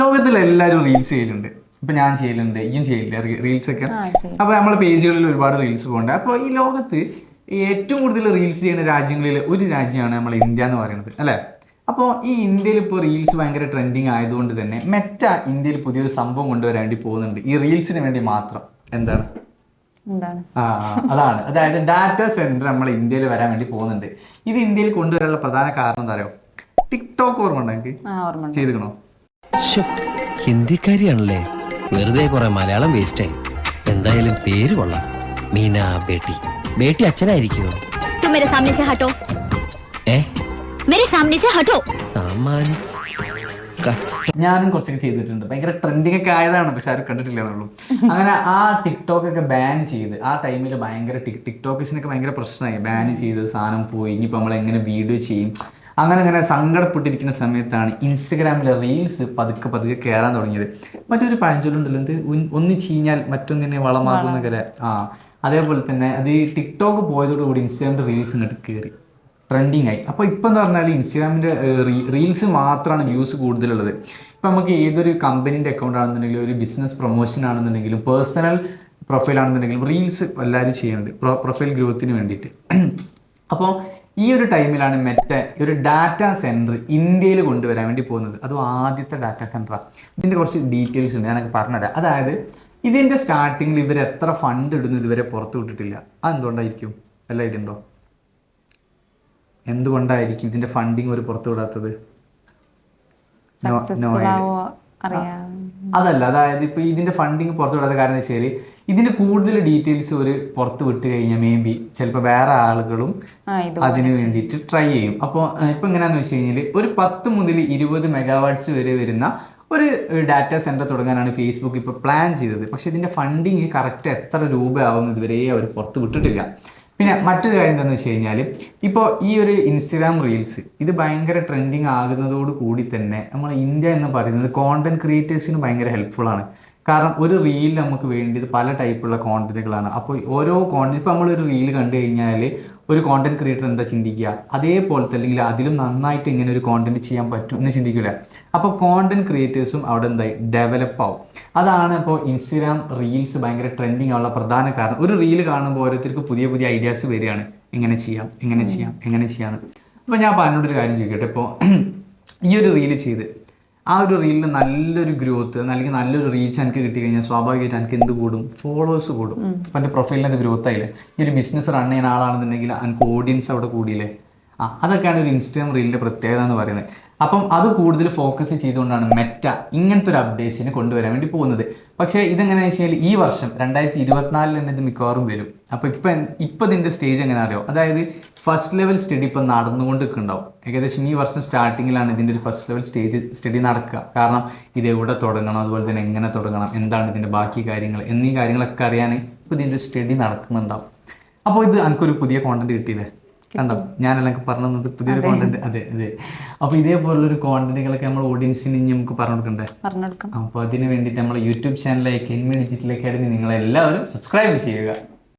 ലോകത്തിൽ എല്ലാവരും റീൽസ് ചെയ്യലുണ്ട്. ഇപ്പൊ ഞാൻ ചെയ്യലുണ്ട് ഇയും ചെയ്യില്ല റീൽസ് ഒക്കെ. അപ്പൊ നമ്മളെ പേജുകളിൽ ഒരുപാട് റീൽസ് പോകുന്നുണ്ട് അപ്പോൾ ഈ ലോകത്ത് ഏറ്റവും കൂടുതൽ റീൽസ് ചെയ്യുന്ന രാജ്യങ്ങളിൽ ഒരു രാജ്യമാണ് നമ്മൾ ഇന്ത്യ എന്ന് പറയുന്നത് അല്ലേ? അപ്പോൾ ഈ ഇന്ത്യയിൽ ഇപ്പോൾ റീൽസ് ഭയങ്കര ട്രെൻഡിങ് ആയതുകൊണ്ട് തന്നെ മെറ്റ ഇന്ത്യയിൽ പുതിയൊരു സംഭവം കൊണ്ടുവരാൻ വേണ്ടി പോകുന്നുണ്ട്. ഈ റീൽസിന് വേണ്ടി മാത്രം. എന്താണ്? ആ അതാണ്. അതായത് ഡാറ്റ സെന്റർ നമ്മൾ ഇന്ത്യയിൽ വരാൻ വേണ്ടി പോകുന്നുണ്ട്. ഇത് ഇന്ത്യയിൽ കൊണ്ടുവരാനുള്ള പ്രധാന കാരണം എന്താ പറയുക ടിക്ടോക്ക് ഓർമ്മ ഉണ്ടെങ്കിൽ. ചെയ്തിക്കണോ? ഹിന്ദിക്കാരിയാണല്ലേ വെറുതെ കുറെ മലയാളം വേസ്റ്റായി എന്തായാലും പേര് കൊള്ളാം മീന ബേട്ടി ബേട്ടി അച്ഛനായിരിക്കുമോ तुम मेरे सामने से हटो ഏ मेरे सामने से हटो സാമാൻ ഞാനും കുറച്ചൊക്കെ ചെയ്തിട്ടുണ്ട് ഭയങ്കര ട്രെൻഡിങ് ഒക്കെ ആയതാണ് പക്ഷെ ആരും കണ്ടിട്ടില്ല എന്നുള്ളൂ അങ്ങനെ ആ ടിക്ടോക്ക് ഒക്കെ ബാൻ ചെയ്ത് ആ ടൈമിൽ ഭയങ്കര ടിക് ടിക്ടോക്കേഴ്സിനൊക്കെ ഭയങ്കര പ്രശ്നമായി ബാൻ ചെയ്ത് സാധനം പോയി ഇനിയിപ്പോൾ നമ്മൾ എങ്ങനെ വീഡിയോ ചെയ്യും അങ്ങനെ അങ്ങനെ സങ്കടപ്പെട്ടിരിക്കുന്ന സമയത്താണ് ഇൻസ്റ്റഗ്രാമിലെ റീൽസ് പതുക്കെ പതുക്കെ കയറാൻ തുടങ്ങിയത്. മറ്റൊരു പഴഞ്ചൊല്ലുണ്ടല്ലോ എന്ത്? ഒന്ന് ചീഞ്ഞാൽ മറ്റൊന്നിനെ വളമാകുന്ന ആ അതേപോലെ തന്നെ അത് ഈ ടിക്ടോക്ക് പോയതോടുകൂടി ഇൻസ്റ്റാഗ്രാമിന്റെ റീൽസ് ഇങ്ങോട്ട് കയറി ട്രെൻഡിങ് ആയി. അപ്പോൾ ഇപ്പം എന്ന് പറഞ്ഞാൽ ഇൻസ്റ്റാഗ്രാമിന്റെ റീൽസ് മാത്രമാണ് വ്യൂസ് കൂടുതലുള്ളത്. ഇപ്പം നമുക്ക് ഏതൊരു കമ്പനീന്റെ അക്കൗണ്ട് ആണെന്നുണ്ടെങ്കിലും ഒരു ബിസിനസ് പ്രൊമോഷൻ ആണെന്നുണ്ടെങ്കിലും പേഴ്സണൽ പ്രൊഫൈൽ ആണെന്നുണ്ടെങ്കിലും റീൽസ് എല്ലാവരും ചെയ്യുന്നുണ്ട്. പ്രൊഫൈൽ ഗ്രോത്തിന് വേണ്ടിയിട്ട്. അപ്പോൾ ഈ ഒരു ടൈമിലാണ് മെറ്റ ഒരു ഡാറ്റ സെന്റർ ഇന്ത്യയിൽ കൊണ്ടുവരാൻ വേണ്ടി പോകുന്നത്. അതും ആദ്യത്തെ ഡാറ്റ സെന്ററാണ് ഇതിന്റെ കുറച്ച് ഡീറ്റെയിൽസ് ഉണ്ട് ഞാനൊക്കെ പറഞ്ഞുതരാം. അതായത് ഇതിന്റെ സ്റ്റാർട്ടിങ്ങിൽ ഇവർ എത്ര ഫണ്ട് ഇടുന്നു ഇതുവരെ പുറത്തു വിട്ടിട്ടില്ല. അതെന്തുകൊണ്ടായിരിക്കും അല്ല ഇടുണ്ടോ എന്തുകൊണ്ടായിരിക്കും ഇതിന്റെ ഫണ്ടിങ് ഒരു പുറത്തു വിടാത്തത്? അതല്ല അതായത് ഇപ്പൊ ഇതിന്റെ ഫണ്ടിങ് പുറത്തു വിടാത്ത കാരണം എന്ന് വെച്ചാൽ ഇതിന്റെ കൂടുതൽ ഡീറ്റെയിൽസ് ഒരു പുറത്ത് വിട്ട് കഴിഞ്ഞാൽ മേ ബി ചിലപ്പോൾ വേറെ ആളുകളും അതിന് വേണ്ടിയിട്ട് ട്രൈ ചെയ്യും. അപ്പോൾ ഇപ്പം എങ്ങനെയാന്ന് വെച്ച് കഴിഞ്ഞാൽ ഒരു പത്ത് മുതൽ ഇരുപത് മെഗാവാട്ട്സ് വരെ വരുന്ന ഒരു ഡാറ്റ സെന്റർ തുടങ്ങാനാണ് ഫേസ്ബുക്ക് ഇപ്പോൾ പ്ലാൻ ചെയ്തത്. പക്ഷെ ഇതിന്റെ ഫണ്ടിങ് കറക്റ്റ് എത്ര രൂപയാവും ഇതുവരെ അവർ പുറത്ത് വിട്ടിട്ടില്ല. പിന്നെ മറ്റൊരു കാര്യം എന്താണെന്ന് വെച്ച് കഴിഞ്ഞാൽ ഇപ്പോൾ ഈ ഒരു ഇൻസ്റ്റഗ്രാം റീൽസ് ഇത് ഭയങ്കര ട്രെൻഡിങ് ആകുന്നതോട് കൂടി തന്നെ നമ്മൾ ഇന്ത്യ എന്ന് പറയുന്നത് കോണ്ടന്റ് ക്രിയേറ്റേഴ്സിന് ഭയങ്കര ഹെൽപ്ഫുൾ ആണ്. കാരണം ഒരു റീൽ നമുക്ക് വേണ്ടിയത് പല ടൈപ്പുള്ള കോണ്ടന്റുകളാണ് അപ്പോൾ ഓരോ കോണ്ടന്റ് ഇപ്പോൾ നമ്മളൊരു റീൽ കണ്ടു കഴിഞ്ഞാൽ ഒരു കോണ്ടന്റ് ക്രിയേറ്റർ എന്താ ചിന്തിക്കുക? അതേപോലത്തെ അല്ലെങ്കിൽ അതിലും നന്നായിട്ട് ഇങ്ങനെ ഒരു കോണ്ടന്റ് ചെയ്യാൻ പറ്റും എന്ന് ചിന്തിക്കില്ല. അപ്പോൾ കോണ്ടന്റ് ക്രിയേറ്റേഴ്സും അവിടെ എന്തായി? ഡെവലപ്പ് ആവും. അതാണ് ഇപ്പോൾ ഇൻസ്റ്റഗ്രാം റീൽസ് ഭയങ്കര ട്രെൻഡിങ് ആവുള്ള പ്രധാന കാരണം. ഒരു റീൽ കാണുമ്പോൾ ഓരോരുത്തർക്ക് പുതിയ പുതിയ ഐഡിയാസ് വരികയാണ്. എങ്ങനെ ചെയ്യാം എങ്ങനെ ചെയ്യാം എങ്ങനെ ചെയ്യാം. അപ്പോൾ ഞാൻ എന്നോടൊരു കാര്യം ചോദിക്കട്ടെ? ഇപ്പോൾ ഈ ഒരു റീൽ ചെയ്ത് ആ ഒരു റീലിന് നല്ലൊരു ഗ്രോത്ത് അല്ലെങ്കിൽ നല്ലൊരു റീച്ച് എനിക്ക് കിട്ടി കഴിഞ്ഞാൽ സ്വാഭാവികമായിട്ട് എനിക്ക് എന്ത് കൂടും? ഫോളോവേഴ്സ് കൂടും. അപ്പം എന്റെ പ്രൊഫൈലിന് അത് ഗ്രോത്ത് ആയില്ലേ? ഈ ഒരു ബിസിനസ് റൺ ചെയ്യുന്ന ആളാണെന്നുണ്ടെങ്കിൽ എനിക്ക് ഓഡിയൻസ് അവിടെ കൂടിയില്ലേ? ആ അതൊക്കെയാണ് ഒരു ഇൻസ്റ്റഗ്രാം റീലിന്റെ പ്രത്യേകത എന്ന് പറയുന്നത്. അപ്പം അത് കൂടുതൽ ഫോക്കസ് ചെയ്തുകൊണ്ടാണ് മെറ്റ ഇങ്ങനത്തെ ഒരു അപ്ഡേഷന് കൊണ്ടുവരാൻ വേണ്ടി പോകുന്നത്. പക്ഷേ ഇതെങ്ങനെയാണെന്ന് വെച്ചാൽ ഈ വർഷം രണ്ടായിരത്തി ഇരുപത്തിനാലിൽ തന്നെ ഇത് മിക്കവാറും വരും. അപ്പോൾ ഇപ്പം ഇപ്പം ഇതിന്റെ സ്റ്റേജ് എങ്ങനെ അറിയോ അതായത് ഫസ്റ്റ് ലെവൽ സ്റ്റഡി ഇപ്പം നടന്നുകൊണ്ട് നിൽക്കുന്നുണ്ടാവും ഏകദേശം ഈ വർഷം സ്റ്റാർട്ടിങ്ങിലാണ് ഇതിന്റെ ഒരു ഫസ്റ്റ് ലെവൽ സ്റ്റേജ് സ്റ്റഡി നടക്കുക. കാരണം ഇത് എവിടെ തുടങ്ങണം? അതുപോലെ തന്നെ എങ്ങനെ തുടങ്ങണം? എന്താണ് ഇതിന്റെ ബാക്കി കാര്യങ്ങൾ? എന്നീ കാര്യങ്ങളൊക്കെ അറിയാൻ ഇപ്പോൾ ഇതിന്റെ സ്റ്റഡി നടക്കുന്നുണ്ടാവും. അപ്പോൾ ഇത് എനിക്കൊരു പുതിയ കോണ്ടന്റ് കിട്ടിയില്ലേ? കണ്ടോ? ഞാനല്ലേ പറഞ്ഞു തന്നത് പുതിയൊരു കോണ്ടന്റ് അതെ അതെ. അപ്പൊ ഇതേപോലുള്ള ഒരു കോണ്ടന്റുകളൊക്കെ നമ്മൾ ഓഡിയൻസിന് ഇനി നമുക്ക് പറഞ്ഞു കൊടുക്കണ്ടേ? പറഞ്ഞു കൊടുക്കാം. അപ്പോൾ അതിന് വേണ്ടിയിട്ട് നമ്മൾ യൂട്യൂബ് ചാനലായ കെൻമി ഡിജിറ്റൽ അക്കാഡമി നിങ്ങളെല്ലാവരും സബ്സ്ക്രൈബ് ചെയ്യുക.